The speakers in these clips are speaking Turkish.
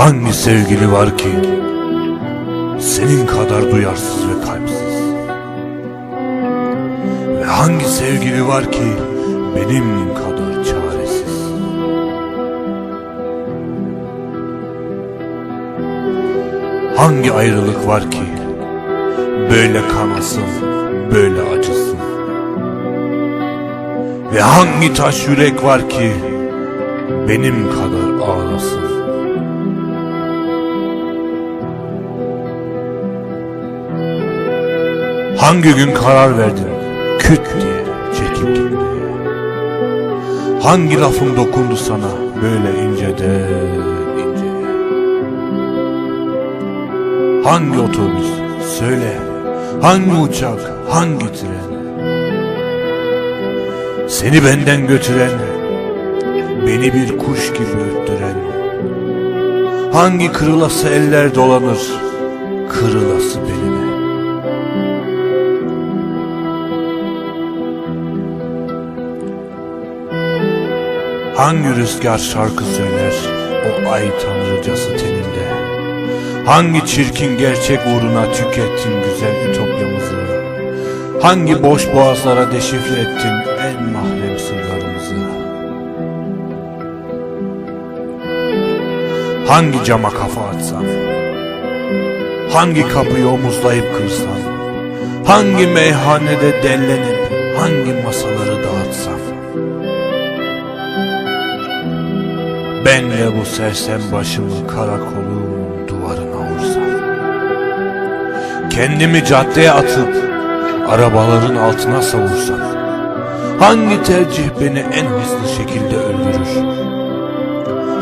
Hangi sevgili var ki senin kadar duyarsız ve kalpsiz? Ve hangi sevgili var ki benim kadar çaresiz? Hangi ayrılık var ki böyle kanasın, böyle acısın? Ve hangi taş yürek var ki benim kadar ağlasın? Hangi gün karar verdin? Küt diye çekip gitmeye? Hangi lafım dokundu sana? Böyle inceden inceye? Hangi otobüs? Söyle. Hangi uçak? Hangi tren? Seni benden götüren beni bir kuş gibi öttüren. Hangi kırılası eller dolanır? Kırılası beline Hangi rüzgar şarkı söyler o ay tanrıcası teninde? Hangi çirkin gerçek uğruna tükettin güzel ütopyamızı? Hangi boş boğazlara deşifre ettin en mahrem sırlarımızı? Hangi cama kafa atsan? Hangi kapıyı omuzlayıp kırsan? Hangi meyhanede dellenip hangi masaları dağıtsam? Ben de bu sersem başımı karakolun duvarına vursam. Kendimi caddeye atıp arabaların altına savursam. Hangi tercih beni en hızlı şekilde öldürür?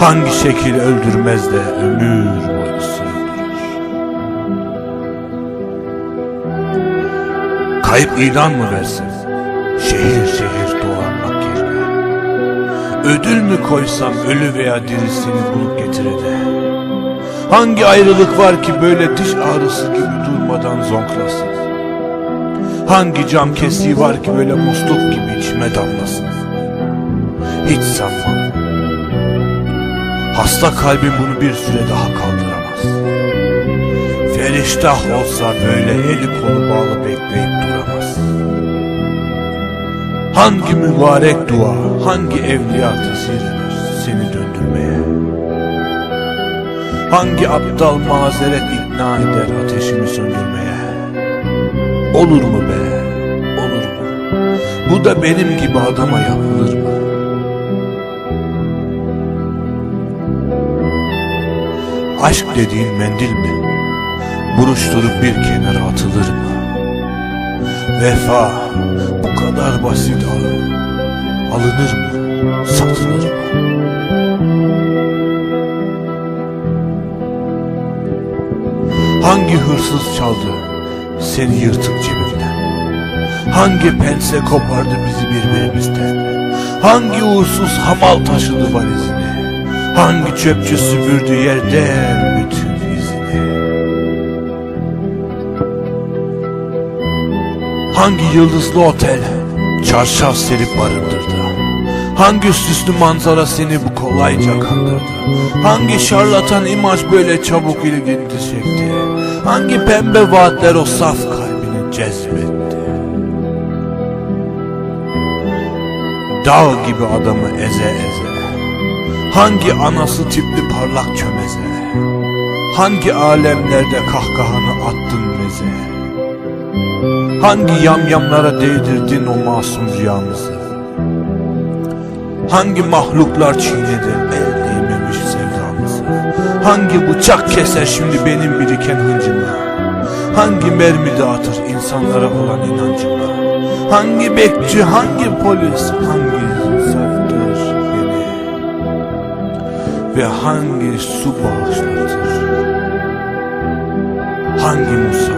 Hangi şekil öldürmez de ömür boyu sürdürür Kayıp ilan mı versin? Şehir Ödül mü koysam ölü veya dirisini bulup getirene Hangi ayrılık var ki böyle diş ağrısı gibi durmadan zonklasın Hangi cam kesiği var ki böyle musluk gibi içime damlasın? Hiç sanmam. Hasta kalbim bunu bir süre daha kaldıramaz. Feriştah olsa böyle eli kolu bağlı bekleyip Hangi mübarek dua, hangi evliya tesir seni döndürmeye? Hangi aptal mazeret ikna eder ateşimi söndürmeye? Olur mu be, olur mu? Bu da benim gibi adama yapılır mı? Aşk dediğin mendil mi? Buruşturup bir kenara atılır mı? Vefa bu kadar basit alın. Alınır mı? Satılır mı? Hangi hırsız çaldı seni yırtık cebinden? Hangi pense kopardı bizi birbirimizden? Hangi uğursuz hamal taşıdı valizini? Hangi çöpçü süpürdü yerden bütün izini? Hangi yıldızlı otel çarşaf serip barındırdı? Hangi süslü manzara seni bu kolayca kandırdı? Hangi şarlatan imaj böyle çabuk ilgini çekti? Hangi pembe vaatler o saf kalbini cezbetti? Dağ gibi adamı eze eze Hangi anası tipli parlak çömeze Hangi alemlerde kahkahanı attın meze Hangi yamyamlara değdirdin o masum rüyamızı? Hangi mahluklar çiğnedi el değmemiş sevdamızı? Hangi bıçak keser şimdi benim biriken hıncımı? Hangi mermi dağıtır insanlara olan inancımı? Hangi bekçi, hangi polis, hangi sevdir beni? Ve hangi su bağışlatır? Hangi Musa,